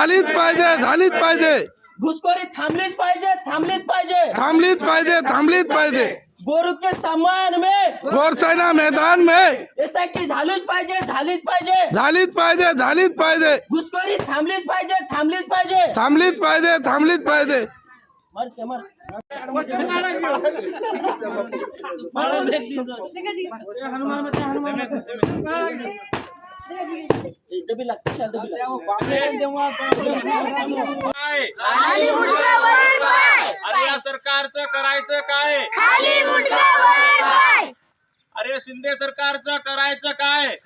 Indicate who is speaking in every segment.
Speaker 1: झालीच पाहिजे झालीच पाहिजे.
Speaker 2: घुसखोरी थांबलीच पाहिजे थांबलीच पाहिजे.
Speaker 1: थांबलीच पाहिजे थांबलीच पाहिजे.
Speaker 2: गोरु के सम्मान में
Speaker 1: गोरसेना मैदान में.
Speaker 2: एसआयटी झालीच पाहिजे झालीच पाहिजे.
Speaker 1: झालीच पाहिजे झालीच पाहिजे.
Speaker 2: घुसखोरी थांबलीच पाहिजे थांबलीच पाहिजे.
Speaker 1: थांबलीच पाहिजे थांबलीच पाहिजे.
Speaker 2: मर मर. लीजिए। ए, डबी
Speaker 3: अरे या सरकारचं करायचं काय? अरे शिंदे सरकारचं करायचं काय?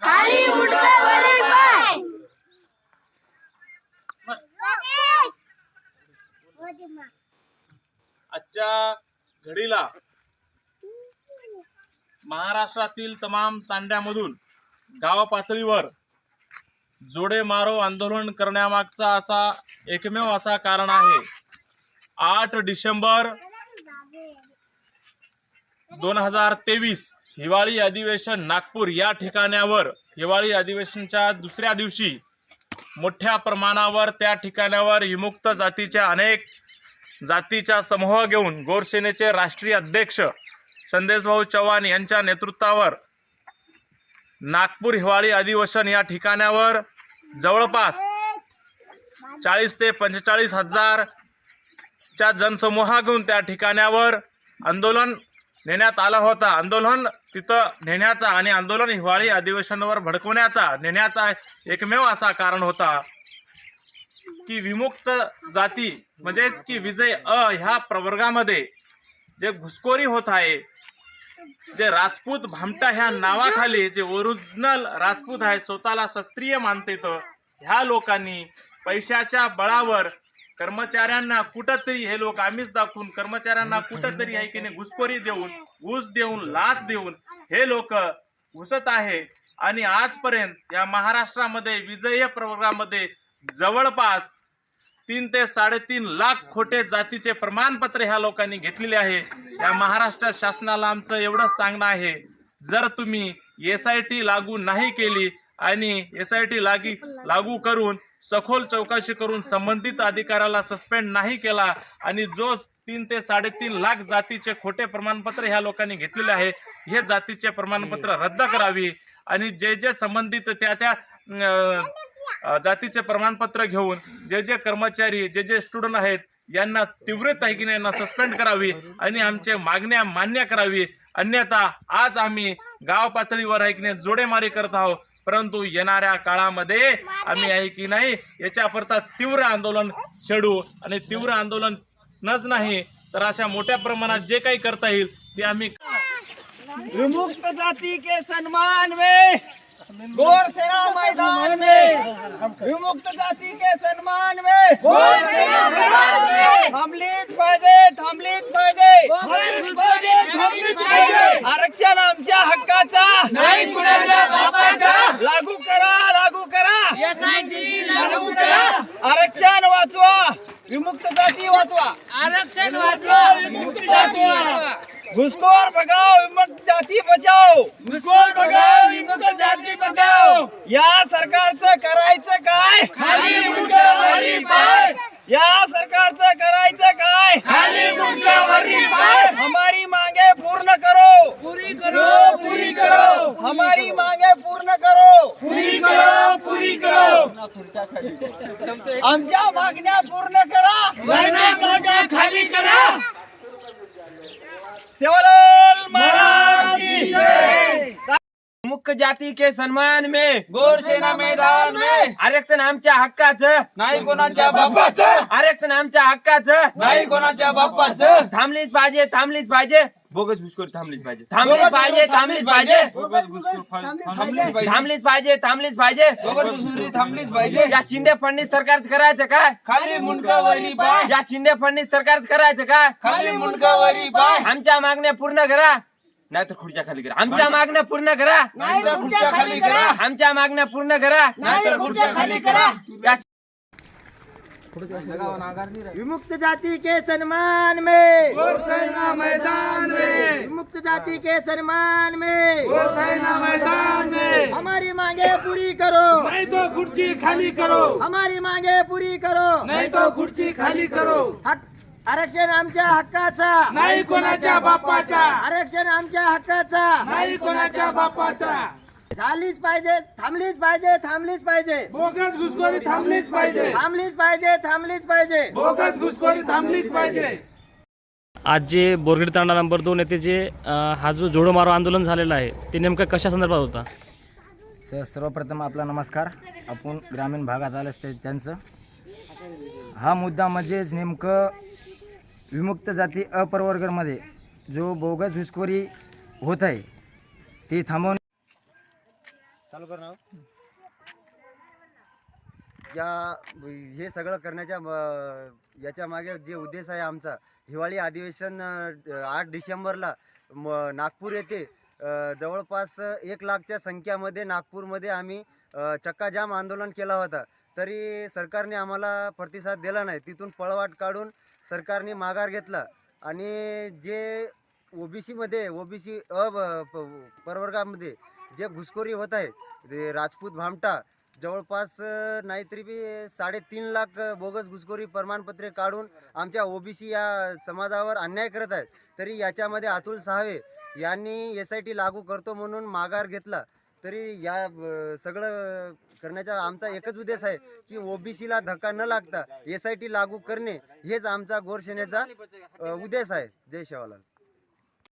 Speaker 3: आजच्या घडीला महाराष्ट्रातील तमाम तांड्यामधून गाव पातळीवर जोडे मारो आंदोलन करण्यामागचा असा एकमेव असा कारण आहे. आठ डिसेंबर दोन हजार तेवीस हिवाळी अधिवेशन नागपूर या ठिकाणावर हिवाळी अधिवेशनच्या दुसऱ्या दिवशी मोठ्या प्रमाणावर त्या ठिकाणावर विमुक्त जातीच्या अनेक जातीचा समूह घेऊन गोरसेनेचे राष्ट्रीय अध्यक्ष संदेशभाऊ चव्हाण यांच्या नेतृत्वावर नागपूर हिवाळी अधिवेशन या ठिकाणावर जवळपास चाळीस ते पंचेचाळीस हजारच्या जनसमूहा घेऊन त्या ठिकाणावर आंदोलन नेण्यात आला होता. आंदोलन तिथं नेण्याचा आणि आंदोलन हिवाळी अधिवेशनावर भडकवण्याचा नेण्याचा एकमेव असा कारण होता. की विमुक्त जाती म्हणजेच की विजय अ ह्या प्रवर्गामध्ये जे घुसखोरी होत आहे जे राजपूत भामटा ह्या नावाखाली जे ओरिजिनल राजपूत आहे स्वतःला सत्रिय मानते तर ह्या लोकांनी पैशाच्या बळावर कर्मचाऱ्यांना कुठंतरी हे लोक आम्हीच दाखवून कर्मचाऱ्यांना कुठंतरी आहे की नाही घुसखोरी देऊन घुस देऊन लाच देऊन हे लोक घुसत आहे. आणि आजपर्यंत या महाराष्ट्रामध्ये विजय प्रवर्गामध्ये जवळपास तीन ते साडेतीन लाख खोटे जातीचे प्रमाणपत्र ह्या लोकांनी घेतलेले आहे. या महाराष्ट्र शासनाला आमचं एवढंच सांगणं आहे. जर तुम्ही एस आय टी लागू नाही केली आणि एस आय टी लागी लागू करून सखोल चौकशी करून संबंधित अधिकाऱ्याला सस्पेंड नाही केला आणि जो तीन ते साडेतीन लाख जातीचे खोटे प्रमाणपत्र ह्या लोकांनी घेतलेले आहे हे जातीचे प्रमाणपत्र रद्द करावी आणि जे जे संबंधित त्या त्या जातीचे प्रमाणपत्र घेऊन जे जे कर्मचारी जे जे स्टुडंट आहेत यांना तीव्र तहकीने यांना सस्पेंड करावी आणि आमच्या मागण्या मान्य करावी. अन्यथा आज आम्ही गाव पातळीवर आहे की नाही जोडेमारी करत आहोत. परंतु येणाऱ्या काळामध्ये आम्ही आहे की नाही याच्याकरता तीव्र आंदोलन छेडू आणि तीव्र आंदोलन नच नाही तर अशा मोठ्या प्रमाणात जे काही करता येईल ते आम्ही
Speaker 2: विमुक्त जाती के सन्मान में गौर सेना मैदान में विमुक्त जाति के सम्मान में। गौर सेना मैदान में। थांबलीच पाहिजे थांबलीच पाहिजे आरक्षण आमच्या हक्काचा। लागू करा लागू करा। लागू करा। आरक्षण वाचवा विमुक्त जाती वाचवा।
Speaker 4: आरक्षण वाचवा
Speaker 2: विमुक्त जाती वाचवा। घुसखोर विमुक्त विमुक्त जाती बचाव. या सरकारचं करायचं काय? खाली पाय. या सरकारचं करायचं काय? खाली पाय. हमारी मांगे पूर्ण करो.
Speaker 4: पूरी करो
Speaker 2: पूरी करो. हमारी मांगे पूर्ण करो. पूरी करो पूरी करो. आमच्या मागण्या पूर्ण करा
Speaker 4: खाली करा
Speaker 2: सेवालाल महाराज की जय
Speaker 5: मुख्य जाती के सन्मान में।
Speaker 2: गोर सेना मैदान में।
Speaker 5: आरक्षण आमच्या हक्काचं।
Speaker 2: नाही कोणाच्या बापाचं।
Speaker 5: आरक्षण आमच्या हक्काचं।
Speaker 2: नाही कोणाच्या बापाचं।
Speaker 5: थांबलीच पाहिजे थांबलीच पाहिजे। बोगस घुसखोरी थांबलीच पाहिजे. थांबलीच पाहिजे थांबलीच पाहिजे। थांबलीच पाहिजे. थांबलीच पाहिजे।
Speaker 2: थांबलीच पाहिजे
Speaker 5: या शिंदे फडणवीस सरकार करायचं काय
Speaker 2: खाली मुंडकावरी पाय।
Speaker 5: या शिंदे फडणवीस सरकार करायचं काय
Speaker 2: खाली मुंडकावरी पाय।
Speaker 5: आमच्या मागण्या पूर्ण करा। नाही तर खुर्च्या खाली करा. आमच्या मागण्या पूर्ण करा.
Speaker 2: नाहीतर खुर्च्या खाली करा.
Speaker 5: आमच्या मागण्या पूर्ण करा.
Speaker 2: नाहीतर खुर्च्या खाली करा. विमुक्त जाति के सम्मान में. मैदान में. विमुक्त
Speaker 6: जाति के सम्मान में.
Speaker 7: मैदान में.
Speaker 6: हमारी मांगे पूरी करो.
Speaker 7: नहीं तो खुर्ची खाली करो.
Speaker 6: हमारी मांगे पुरी करो.
Speaker 7: नाही तो खुर्ची खाली करो.
Speaker 6: हक आरक्षण आमच्या हक्काचा.
Speaker 7: नाही कोणाच्या बापाचा.
Speaker 6: आरक्षण आमच्या हक्काचा.
Speaker 7: नाही कोणाच्या बापाचा.
Speaker 6: झालीच पाहिजे थांबलीच पाहिजे थांबलीच पाहिजे.
Speaker 7: बोगस घुसखोरी थांबलीच पाहिजे.
Speaker 6: थांबलीच पाहिजे थांबलीच पाहिजे.
Speaker 7: बोगस घुसखोरी थांबलीच पाहिजे.
Speaker 8: आज जे बोरगेड तांडा नंबर दोन येथे जे अ, हा जो जोडो मारो आंदोलन झालेलं आहे ते नेमकं कशा संदर्भात होता?
Speaker 9: सर सर्वप्रथम आपला नमस्कार. आपण ग्रामीण भागात आलं असते त्यांचं. हा मुद्दा म्हणजेच नेमकं विमुक्त जाती अप्रवर्गमध्ये जो बोगस घुसखोरी होत आहे ती थांबवून
Speaker 6: चालू कर नाव. या हे सगळं करण्याच्या याच्यामागे याच्या मागे जे उद्देश आहे आमचा हिवाळी अधिवेशन आठ डिसेंबरला म- नागपूर येथे जवळपास एक लाखच्या संख्यामध्ये नागपूरमध्ये आम्ही चक्काजाम आंदोलन केला होता. तरी सरकारने आम्हाला प्रतिसाद दिला नाही. तिथून पळवाट काढून सरकारने माघार घेतला. आणि जे ओबीसीमध्ये ओबीसी अ ब- प- प्रवर्गामध्ये जे घुसखोरी होत आहे राजपूत भामटा जवळपास नाहीतरी बी साडेतीन लाख बोगस घुसखोरी प्रमाणपत्रे काढून आमच्या ओबीसी या समाजावर अन्याय करत आहेत. तरी याच्यामध्ये अतुल सहावे यांनी एस आय टी लागू करतो म्हणून माघार घेतला. तरी या सगळं करण्याचा आमचा एकच उद्देश आहे की ओबीसीला धक्का न लागता एस आय टी लागू करणे हेच आमचा गोरसेनेचा अ, उद्देश आहे. जय शेवालाल.